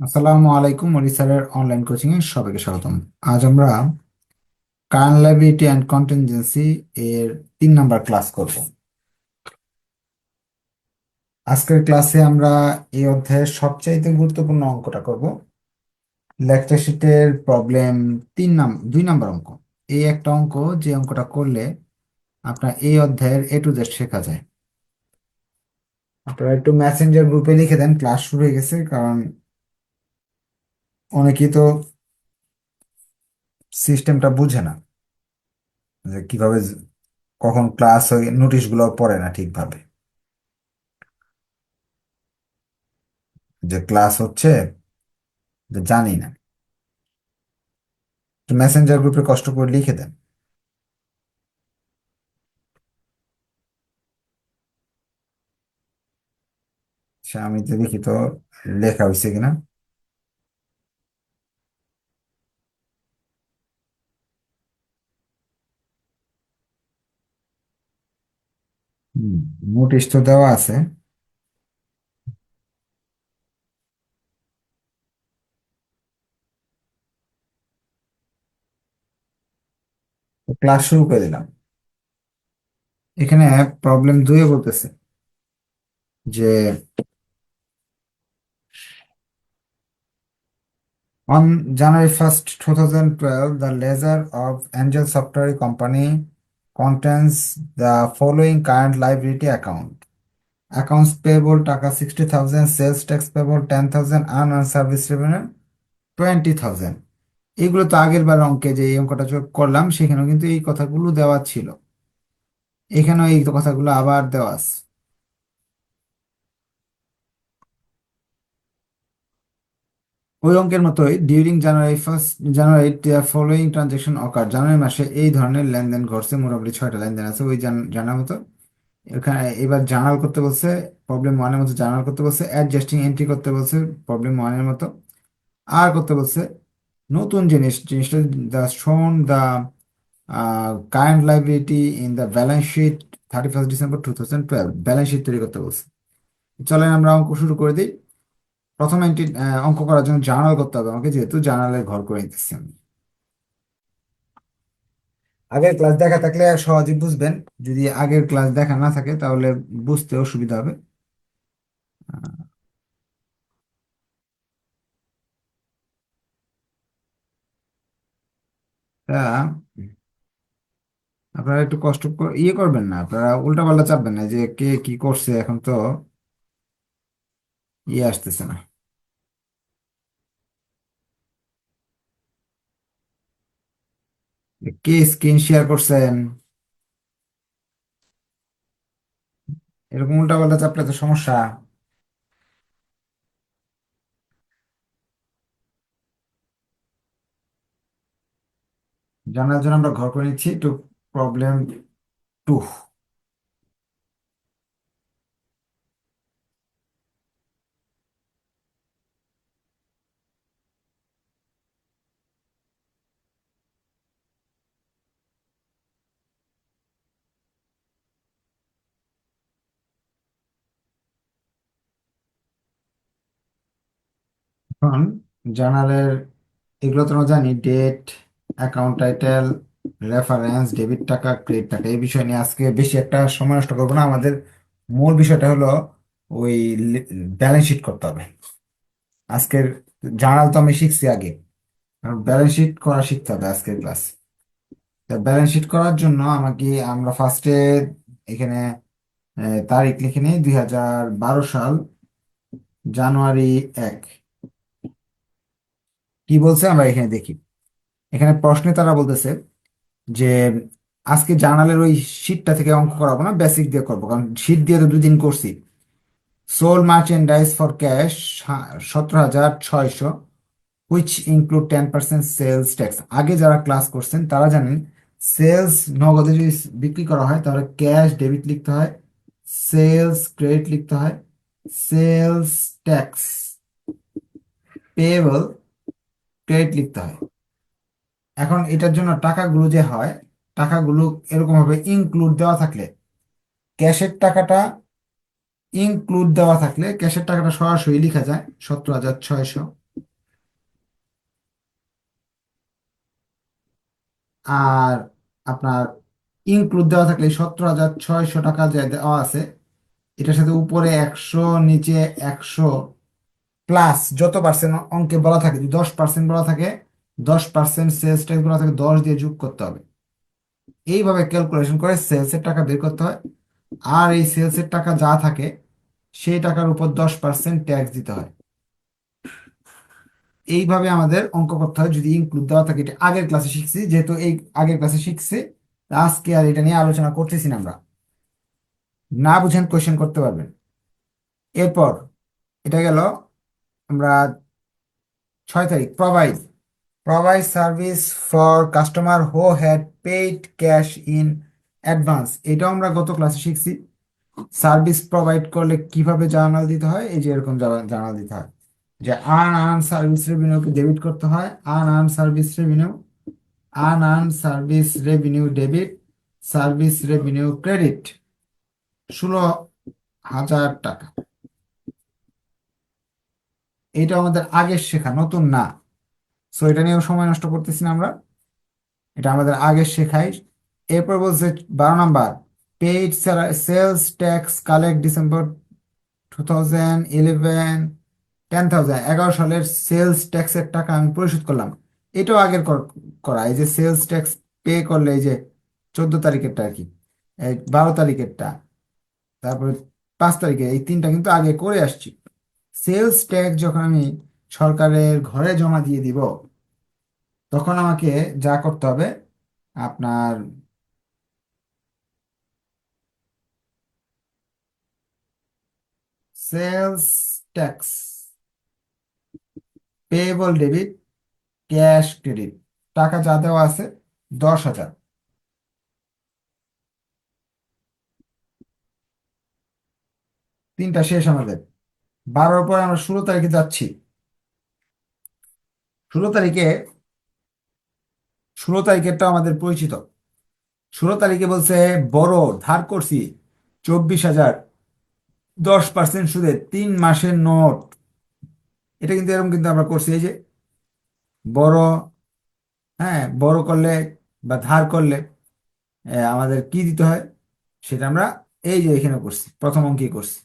আসসালামু আলাইকুম স্যারের অনলাইন কোচিং এ সবাইকে স্বাগতম। আজ আমরা কারেন্ট লাইবিলিটি অ্যান্ড কন্টিনজেন্সি এর তিন নাম্বার ক্লাস করব। আজকের ক্লাসে আমরা এই অধ্যায়ের সবচাইতে গুরুত্বপূর্ণ অঙ্কটা করব। লেকচার শিটের প্রবলেম তিন নাম দুই নাম্বার অঙ্ক। এই একটা অঙ্ক যে অঙ্কটা করলে আপনার এই অধ্যায়ের এ টু জেড শেখা যায়। আপনারা একটু মেসেঞ্জার গ্রুপে লিখে দেন ক্লাস শুরু হয়ে গেছে, কারণ অনেকেই তো সিস্টেমটা বুঝে না যে কীভাবে কখন ক্লাস হয় নোটিশগুলো পড়ে না ঠিকভাবে। যে ক্লাস হচ্ছে জানি না। মেসেঞ্জার গ্রুপে কষ্ট করে লিখে দেন। আমি তো দেখি তো লেখা হয়েছে কিনা। নোটিশ তো দেওয়া আছে। ক্লাস শুরু করে দিলাম। এখানে প্রবলেম দুই বলতেছে যে on January first two thousand twelve the ledger of Angel software company contains the following current liability account. Accounts payable taka 60,000, sales tax payable 10,000, unearned service revenue 20,000. এগুলো তো আগের বার অঙ্কে যে এই অঙ্কটা করলাম সেখানেও কিন্তু এই কথাগুলো দেওয়া ছিল এখানেও এই কথাগুলো আবার দেওয়া আছে ওই অঙ্কের মতোই during January first January following transaction occur জানুয়ারি মাসে এই ধরনের লেনদেন ঘটছে, মোটামুটি ছয়টা লেনদেন আছে ওই জান- জানার মতো। এখানে এবার জার্নাল করতে বলছে প্রবলেম ওয়ানের মতো জার্নাল করতে বলছে অ্যাডজাস্টিং এন্ট্রি করতে বলছে প্রবলেম ওয়ানের মতো। আর করতে বলছে, নতুন জিনিস, জিনিসটা the shown the current liability in the balance sheet thirty first December two thousand twelve balance sheet তৈরি করতে বলছে। চলেন আমরা অঙ্ক শুরু করে দিই। প্রথম এন্ট্রি অঙ্ক করার জন্য জার্নাল করতে হবে। আমাকে যেহেতু জার্নালের ঘর করে নিতেছি আমি। আগের ক্লাস দেখা থাকলে সহজে বুঝবেন। যদি আগের ক্লাস দেখা না থাকে, তাহলে বুঝতে অসুবিধা হবে। আপনারা একটু কষ্ট ইয়ে করবেন না। আপনারা উল্টা পাল্টা চাপবেন না যে কে কি করছে এখন তো ইয়ে আসতেছে না। কে স্ক্রিন শেয়ার করছেন? এরকম উল্টা পাল্টা চাপলে তো সমস্যা। জানার জন্য আমরা ঘর করে নিচ্ছি। একটু প্রবলেম টু এখন জার্নালের এগুলো তো আমরা জানি date account title reference debit টাকা ক্রেডিট টাকা, এই বিষয় নিয়ে আজকে বেশি একটা সময় নষ্ট করব না। আমাদের মূল বিষয়টা হলো ওই ব্যালেন্স শিট করতে হবে। আজকের জার্নাল তো আমি শিখছি আগে। ব্যালেন্স শিট করা শিখতে হবে আজকের ক্লাস ব্যালেন্স শিট করার জন্য আমাকে, আমরা ফার্স্টে এখানে তারিখ লিখে নিই, দুই হাজার বারো সাল, জানুয়ারি এক। কি বলছে আমরা এখানে দেখি। এখানে প্রশ্নে তারা বলতেছে যে, আজকে জার্নালের ওই শিটটা থেকে অঙ্ক করাবো না বেসিক দিয়ে করব। কারণ শিট দিয়ে তো দুদিন করছি। সোল মার্চেন্ডাইজ ফর ক্যাশ সতেরো হাজার ছয়শো which include ten percent sales tax আগে যারা ক্লাস করছেন, তারা জানেন সেলস নগদে যদি বিক্রি করা হয়, তাহলে ক্যাশ ডেবিট লিখতে হয় সেলস ক্রেডিট লিখতে হয় সেলস ট্যাক্স পেয়েবল ক্রেডিট লিখতে হয়। এখন এটার জন্য টাকাগুলো যে হয়, টাকাগুলো এরকম ইনক্লুড দেওয়া থাকলে, ক্যাশের টাকাটা ইনক্লুড দেওয়া থাকলে, ক্যাশের টাকাটা সরাসরি লেখা যায় সতেরো হাজার ছয়শো। আর আপনার ইনক্লুড দেওয়া থাকলে সতেরো হাজার ছয়শো টাকা যে দেওয়া আছে, এটার সাথে উপরে একশো, নিচে একশো প্লাস যত পার্সেন্ট অঙ্কে বলা থাকে, যদি দশ পার্সেন্ট বলা থাকে, দশ পার্সেন্ট সেলস ট্যাক্স বলা থাকে, দশ দিয়ে যোগ করতে হবে। এইভাবে ক্যালকুলেশন করে সেলসের টাকা বের করতে হয়। আর এই সেলসের টাকা যা থাকে, সেই টাকার উপর দশ পার্সেন্ট ট্যাক্স দিতে হয়। এইভাবে আমাদের অঙ্ক করতে হয়, যদি ইনক্লুড দেওয়া থাকে, এটা আগের ক্লাসে শিখছি, যেহেতু এই আগের ক্লাসে শিখছি আজকে আর এটা নিয়ে আলোচনা করতেছি না আমরা। না বুঝেন কোয়েশ্চেন করতে পারবেন। এরপর, এটা গেল আমরা ছয় তারিখ provide provide service for customer who had paid cash in advance এটাও আমরা গত ক্লাসে শিখছি। সার্ভিস প্রোভাইড করলে কীভাবে জার্নাল দিতে হয়? এই যে এরকম জার্নাল দিতে হয়। যে আন আন সার্ভিস রেভিনিউকে ডেবিট করতে হয়। Un un service revenue un un service revenue debit service revenue credit ষোলো হাজার টাকা। এটা আমাদের আগের শেখা, নতুন না। সো এটা নিয়েও সময় নষ্ট করতেছি না আমরা। এটা আমাদের আগের শেখাই। এরপর বলছে বারো number paid sales tax collect December two thousand eleven ten thousand এগারো সালের সেলস ট্যাক্সের টাকা আমি পরিশোধ করলাম। এটাও আগের কর- এই যে সেলস ট্যাক্স পে করলে এই যে চোদ্দ তারিখেরটা আর কি বারো তারিখেরটা। তারপরে পাঁচ তারিখে এই তিনটা কিন্তু আগে করে আসছি। সেলস ট্যাক্স যখন আমি সরকারের ঘরে জমা দিয়ে দিব, তখন আমাকে যা করতে হবে, আপনার sales tax payable debit cash credit টাকা যা দেওয়া আছে, দশ হাজার। তিনটা শেষ আমাদের। বারোর পর আমরা ষোলো তারিখে যাচ্ছি। ষোলো তারিখে, ষোলো তারিখেরটা আমাদের পরিচিত। ষোলো তারিখে বলছে, বড় ধার করছি চব্বিশ হাজার দশ পার্সেন্ট সুদে তিন মাসের নোট। এটা কিন্তু এরকম কিন্তু আমরা করছি, এই যে বড় হ্যাঁ বড় করলে বা ধার করলে আমাদের কি দিতে হয়? সেটা আমরা এই যে এখানে করছি, প্রথম অঙ্কে করছি।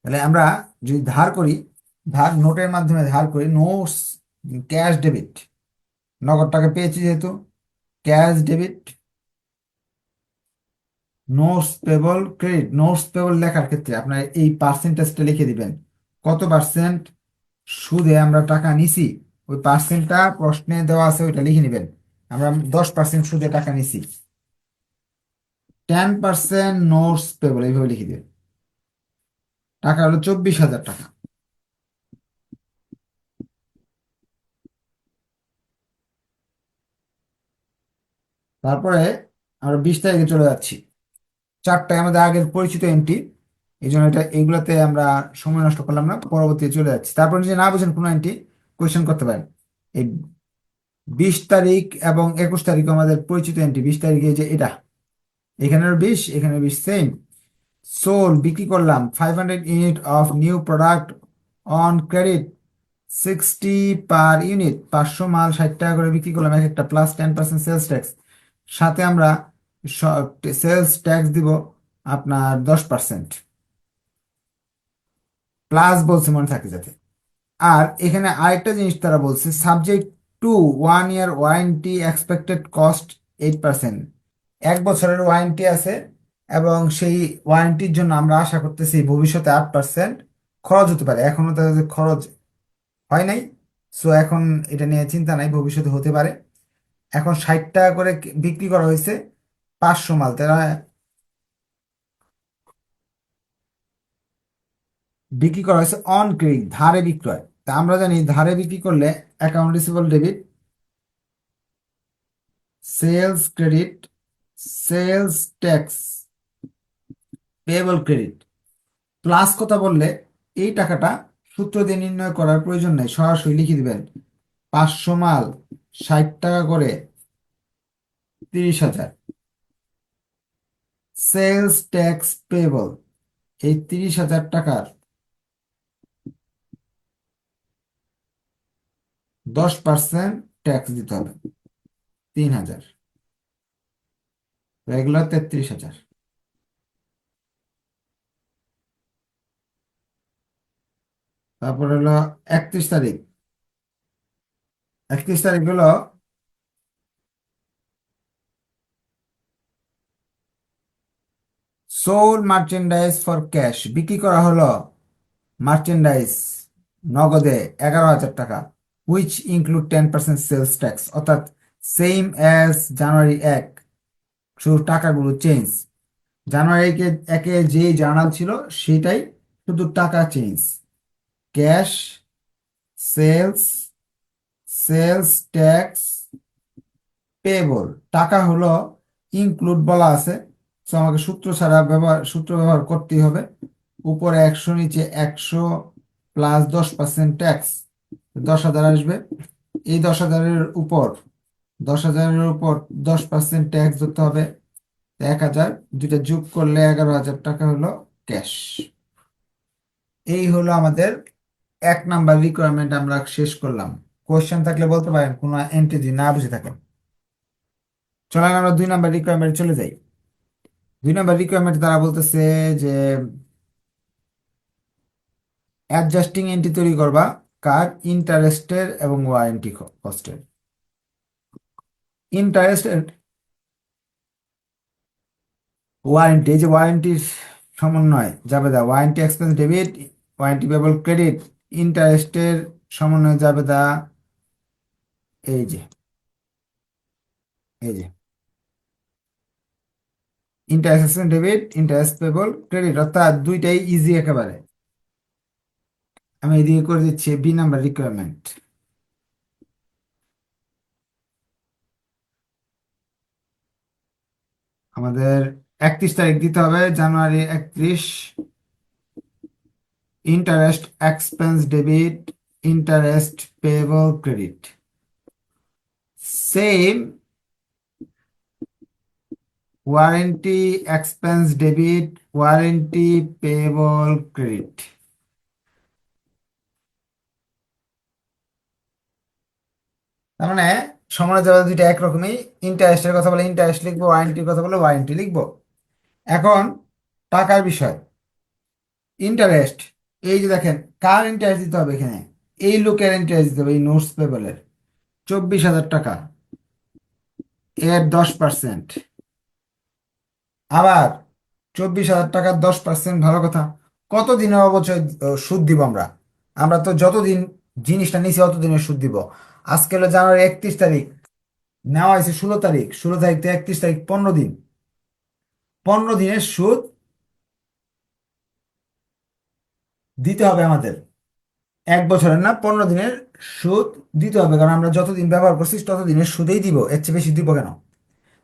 তাহলে আমরা যদি ধার করি, ধার নোটের মাধ্যমে ধার করি নোটস ক্যাশ ডেবিট নগদ টাকা পেয়েছি যেহেতু cash debit notes payable credit notes payable লেখার ক্ষেত্রে আপনার এই পার্সেন্টেজটা লিখে দিবেন। কত পার্সেন্ট সুদে আমরা টাকা নিছি, ওই পার্সেন্টটা প্রশ্নে দেওয়া আছে, ওইটা লিখে নেবেন। আমরা দশ পার্সেন্ট সুদে টাকা নিছি। টেন পার্সেন্ট নোটস পেবল এইভাবে লিখে দিবেন। টাকা হলো চব্বিশ হাজার টাকা। তারপরে আমরা বিশ তারিখে চলে যাচ্ছি। চারটায় আমাদের আগের পরিচিত এন্ট্রি এই জন্য এটা এইগুলোতে আমরা সময় নষ্ট করলাম না পরবর্তী চলে যাচ্ছি। তারপর যদি না বুঝেন কোনো এন্ট্রি কোয়েশ্চেন করতে পারেন। এই বিশ তারিখ এবং একুশ তারিখ আমাদের পরিচিত এন্ট্রি বিশ তারিখে যে এটা এখানের বিশ এখানে বিশ সেম সোল বিক্রি করলাম five hundred unit of new product on credit sixty per unit পাঁচশো মাল, ষাট টাকা করে বিক্রি করলাম, এক একটা plus ten percent sales tax সাথে আমরা সেলস ট্যাক্স দিব আপনার দশ পার্সেন্ট প্লাস বলছে মনে থাকে যাতে। আর এখানে আরেকটা জিনিস তারা বলছে subject to one year warranty expected cost eight percent এক বছরের ওয়ারেন্টি আছে এবং সেই ওয়ারেন্টির জন্য আমরা আশা করতেছি ভবিষ্যতে আট পার্সেন্ট খরচ হতে পারে। এখনও তাদের খরচ হয় নাই সো এখন এটা নিয়ে চিন্তা নাই, ভবিষ্যতে হতে পারে। এখন ষাট টাকা করে বিক্রি করা হয়েছে পাঁচশো মাল, তারা বিক্রি করা হয়েছে অন ক্রেডিট ধারে বিক্রয়। তা আমরা জানি ধারে বিক্রি করলে account receivable debit sales credit sales tax payable credit plus কথা বললে, এই টাকাটা সূত্র দিয়ে নির্ণয় করার প্রয়োজন নেই, সরাসরি লিখে দিবেন। পাঁচশো মাল, ষাট টাকা করে, তিরিশ হাজার। সেলস ট্যাক্স পেয়েবল এই তিরিশ হাজার টাকার দশ পার্সেন্ট ট্যাক্স দিতে হবে, তিন হাজার। রেগুলার তেত্রিশ হাজার। তারপর হলো একত্রিশ তারিখ। একত্রিশ তারিখ হলো সোল মার্চেন্ডাইজ ফর ক্যাশ বিক্রি করা হলো মার্চেন্ডাইজ নগদে এগারো হাজার টাকা which include ten percent sales tax অর্থাৎ সেম অ্যাজ জানুয়ারি এক, শুধু টাকাগুলো চেঞ্জ জানুয়ারি একে যে জার্নাল ছিল, সেটাই শুধু টাকা change cash, sales sales tax, payable. টাকা হলো ইনক্লুড বলা আছে। তো আমাকে সূত্র ছাড়া ব্যবহার, সূত্র ব্যবহার করতেই হবে। উপরে একশো, নিচে একশো প্লাস দশ পার্সেন্ট ট্যাক্স দশ হাজার আসবে। এই দশ হাজারের উপর, দশ হাজারের উপর দশ পার্সেন্ট ট্যাক্স ধরতে হবে। এক হাজার, দুইটা যোগ করলে এগারো হাজার টাকা হলো ক্যাশ এই হলো আমাদের এক নাম্বার রিকোয়ারমেন্ট আমরা শেষ করলাম। কোয়েশ্চেন থাকলে বলতে পারেন, কোনো এন্ট্রি না বুঝে থাকেন। চলেন আমরা দুই নাম্বার রিকোয়ারমেন্ট চলে যাই। দুই নাম্বার রিকোয়ারমেন্ট তারা বলতেছে যে অ্যাডজাস্টিং এন্ট্রি তৈরি করবা, কার ইন্টারেস্টের এবং ওয়ারেন্টি কস্টের ইন্টারেস্টের ওয়ারেন্টি যে ওয়ারেন্টির সমন্বয়, যাবে দা warranty expense debit warranty payable credit ইন্টারেস্টের সমন্বয় যাবে দা এই যে এই যে। Interest debit interest payable credit অর্থাৎ দুইটাই ইজি একেবারে। আমি এদিকে করে দিচ্ছি বি নাম্বার রিকোয়ারমেন্ট আমাদের একত্রিশ তারিখ দিতে হবে, জানুয়ারি একত্রিশ। Interest expense debit interest payable credit same warranty expense debit warranty payable credit তার মানে সমানের জায়গা দুইটা একরকমই ইন্টারেস্টের কথা বলে ইন্টারেস্ট লিখব ওয়ারেন্টির কথা বলে ওয়ারেন্টি লিখব। এখন টাকার বিষয়। ইন্টারেস্ট এই যে দেখেন, কার ইন্টারেস্ট দিতে হবে এখানে? এই লোকের ইন্টারেস্ট দিতে হবে, এই নোটস পেবলের চব্বিশ হাজার টাকা। এর দশ পার্সেন্ট আবার চব্বিশ হাজার টাকার দশ পার্সেন্ট ভালো কথা। কত দিনের অবচয় সুদ দিব আমরা? আমরা তো যতদিন জিনিসটা নিছি অতদিনের সুদ দিব। আজকে হলো জানুয়ারি একত্রিশ তারিখ। নেওয়া হয়েছে ষোলো তারিখ। ষোলো তারিখ থেকে একত্রিশ তারিখ, পনেরো দিন। পনেরো দিনের সুদ দিতে হবে আমাদের। এক বছরের না, পনেরো দিনের সুদ দিতে হবে, কারণ আমরা যতদিন ব্যবহার করছি ততদিনের সুদেই দিব, এর চেয়ে বেশি দিব কেন?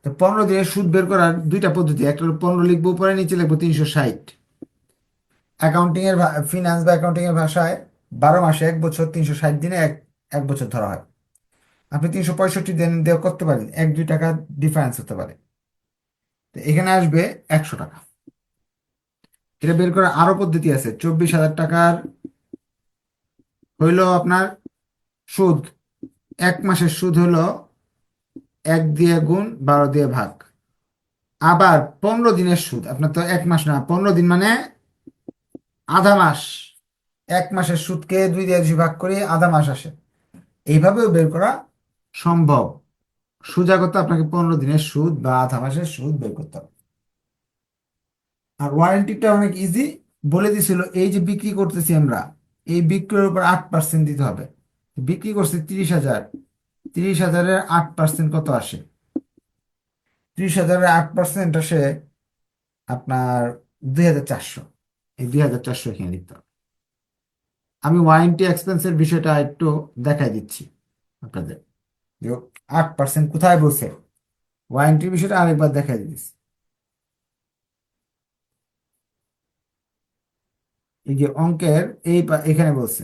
তো পনেরো দিনের সুদ বের করার দুইটা পদ্ধতি, একটা পনেরো লিখব, উপরে নিচে লিখব তিনশো ষাট। অ্যাকাউন্টিং এর ফিনান্স বা অ্যাকাউন্টিং এর ভাষায় বারো মাসে এক বছর তিনশো ষাট দিনে এক এক বছর ধরা হয়। আপনি তিনশো পঁয়ষট্টি দিন দেওয়া করতে পারেন, এক দুই টাকা ডিফারেন্স হতে পারে। তো এখানে আসবে একশো টাকা। এটা বের করার আরও পদ্ধতি আছে। চব্বিশ হাজার টাকার হইল আপনার সুদ। এক মাসের সুদ হলো এক দিয়ে গুণ বারো দিয়ে ভাগ। আবার পনেরো দিনের সুদ, আপনার তো এক মাস না, পনেরো দিন মানে আধা মাস। এক মাসের সুদকে দুই দিয়ে দুই ভাগ করে আধা মাস আসে। এইভাবেও বের করা সম্ভব। সুজাগত আপনাকে পনেরো দিনের সুদ বা আধা মাসের সুদ বের করতে হবে। আর ওয়ারেন্টিটা অনেক ইজি বলে দিছিল, এই যে বিক্রি করতেছি আমরা, এই বিক্রির উপর আট পার্সেন্ট দিতে হবে। বিক্রি করছে তিরিশ হাজার। তিরিশ হাজারের আট পার্সেন্ট কত আসে? তিরিশ হাজারের আট পার্সেন্ট আসে আপনার দুই হাজার চারশো। এই দুই হাজার চারশো এখানে লিখতে হবে। আমি ওয়ারেন্টি এক্সপেন্সের বিষয়টা একটু দেখাই দিচ্ছি আপনাদের। আট পার্সেন্ট কোথায় বসে? ওয়ারেন্টির বিষয়টা আরেকবার দেখাই দিচ্ছি। এই যে অঙ্কের এই এখানে বলছে।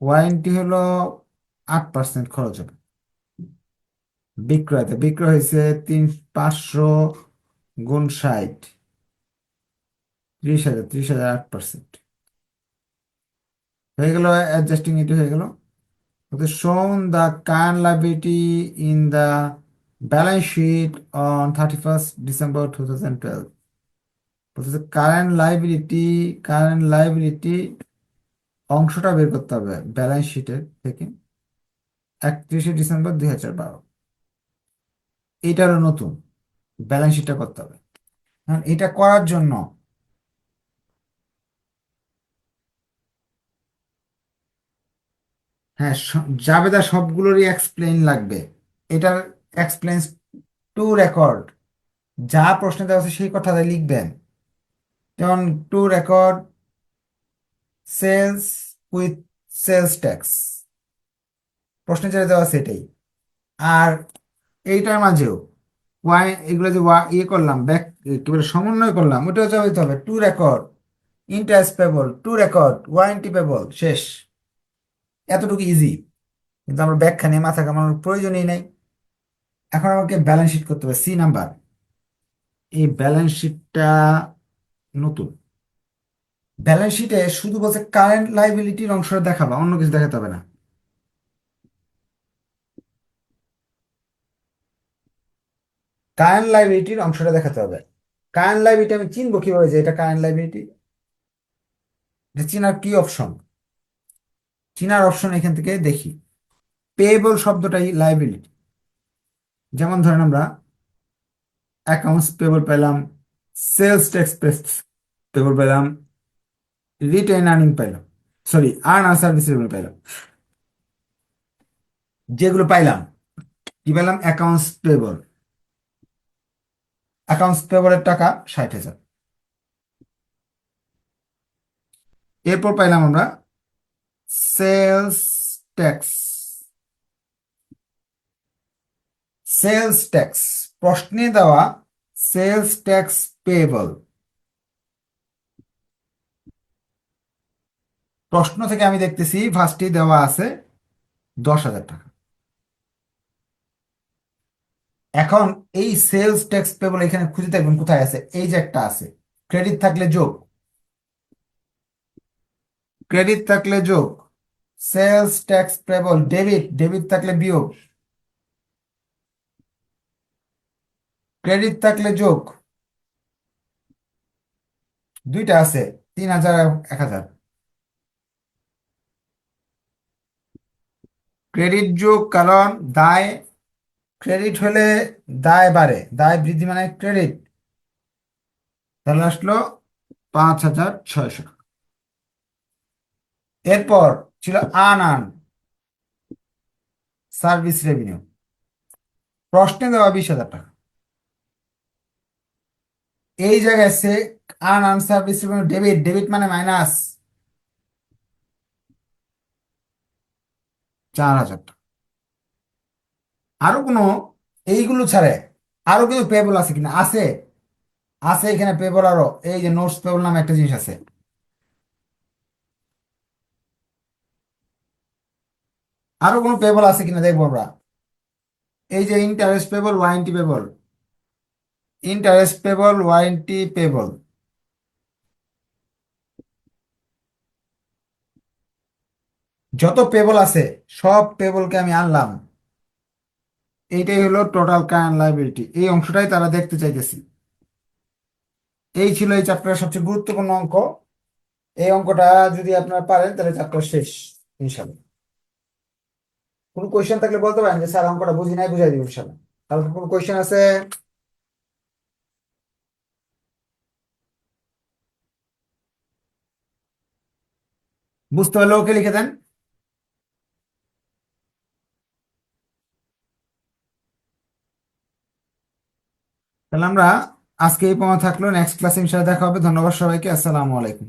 ওয়ারেন্টি হলো আট পার্সেন্ট খরচ হবে। বিক্রয়তে বিক্রয় হয়েছে তিন পাঁচশো গুণ ষাট। ত্রিশ হাজার ত্রিশ হাজার আট পার্সেন্ট হয়ে গেল অ্যাডজাস্টিং এটি হয়ে গেল। Shown the Okay, shown the current liability in the balance sheet on 31st December 2012. বলতেছে কারেন্ট লাইবিলিটি কারেন্ট লাইবিলিটি অংশটা বের করতে হবে ব্যালেন্স শিটের থেকে একত্রিশে ডিসেম্বর দুই হাজার বারো। এইটারও নতুন ব্যালেন্স শিটটা করতে হবে। এটা করার জন্য হ্যাঁ জাবেদা সবগুলোরই এক্সপ্লেন লাগবে। এটার এক্সপ্লেন টু রেকর্ড যা প্রশ্ন দেওয়া আছে সেই কথাটা লিখবেন। যেমন to record sales with sales tax প্রশ্নে যেটা দেওয়া এটাই আর এইটার মাঝেও ওয়াই এগুলো যে ওয়া ইয়ে করলাম ব্যাক কি বলে সমন্বয় করলাম, ওটাও হইতে হবে। To record interest payable to record warranty payable শেষ। এতটুকু ইজি কিন্তু আমার ব্যাখ্যা নিয়ে মাথা কামানোর প্রয়োজনই নেই। এখন আমাকে ব্যালেন্স শিট করতে হবে। সি নাম্বার এই ব্যালেন্স শিটটা নতুন। ব্যালেন্স শিটে শুধু বলছে কারেন্ট লাইবিলিটির অংশটা দেখাবা, অন্য কিছু দেখাতে হবে না। কারেন্ট লাইবিলিটির অংশটা দেখাতে হবে। কারেন্ট লাইবিলিটি আমি চিনবো কীভাবে যে এটা কারেন্ট লাইবিলিটি চিনার কি অপশন চিনার অপশন এখান থেকে দেখি। পেয়েবল শব্দটাই লাইবিলিটি যেমন ধরেন আমরা অ্যাকাউন্টস পেবল পেলাম সেলস ট্যাক্স পেবল পেলাম রিটেন আর্নিং পেলাম সরি আর্ন আর সার্ভিস পেলাম যেগুলো পাইলাম, কি পেলাম অ্যাকাউন্টস পেবল অ্যাকাউন্টস পেবলের টাকা ষাট হাজার। এরপর পাইলাম আমরা সেলস ট্যাক্স সেলস ট্যাক্স প্রশ্নে দেওয়া সেলস ট্যাক্স পেয়েবল। প্রশ্ন থেকে আমি দেখতেছি ফার্স্টে দেওয়া আছে দশ হাজার টাকা। এখন এই সেলস ট্যাক্স পেবল এখানে খুঁজে দেখবেন কোথায় আছে? এই যে একটা আছে। ক্রেডিট থাকলে যোগ। ক্রেডিট থাকলে যোগ। Sales tax payable debit. Debit থাকলে বিয়োগ। ক্রেডিট থাকলে যোগ। দুইটা আছে, তিন হাজার এক হাজার। ক্রেডিট যোগ কারণ দায়, ক্রেডিট হলে দায় বাড়ে, দায় বৃদ্ধি মানে ক্রেডিট। তাহলে আসলো পাঁচ হাজার ছয়শো টাকা। এরপর ছিল আন আন সার্ভিস রেভিনিউ। প্রশ্নে দেওয়া বিশ হাজার টাকা। এই জায়গায় সে আন আনসার রেভিনিউ ডেবিট ডেবিট মানে মাইনাস চার হাজার আরও কোনো? এইগুলো ছাড়ে। আরও কিছু পেবল আছে কিনা? আছে। আছে এখানে পেবল আরও। এই যে নোটস পেবল নামে একটা জিনিস আছে। আরও কোনো পেবল আছে কিনা দেখব আমরা। এই যে interest payable warranty payable interest payable warranty payable যত পেবল আছে, সব পেবলকে আমি আনলাম। এইটাই হলো টোটাল কারেন্ট লাইবিলিটি এই অংশটাই তারা দেখতে চাইতেছি। এই ছিল এই চ্যাপ্টারের সবচেয়ে গুরুত্বপূর্ণ অঙ্ক। এই অঙ্কটা যদি আপনারা পারেন, তাহলে চ্যাপ্টার শেষ ইনশাল্লাহ কোনো কোয়েশ্চেন থাকলে বলতে পারেন যে, স্যার, অঙ্কটা বুঝি নাই, বুঝাই দিব ইনশাল্লাহ তাহলে কোনো কোয়েশ্চেন আছে? বুঝতে পারলে ওকে লিখে দেন। তাহলে আমরা আজকে এই পর্যন্ত থাকল। নেক্সট ক্লাসে ইনশাআল্লাহ দেখা হবে। ধন্যবাদ সবাইকে। আসসালামু আলাইকুম।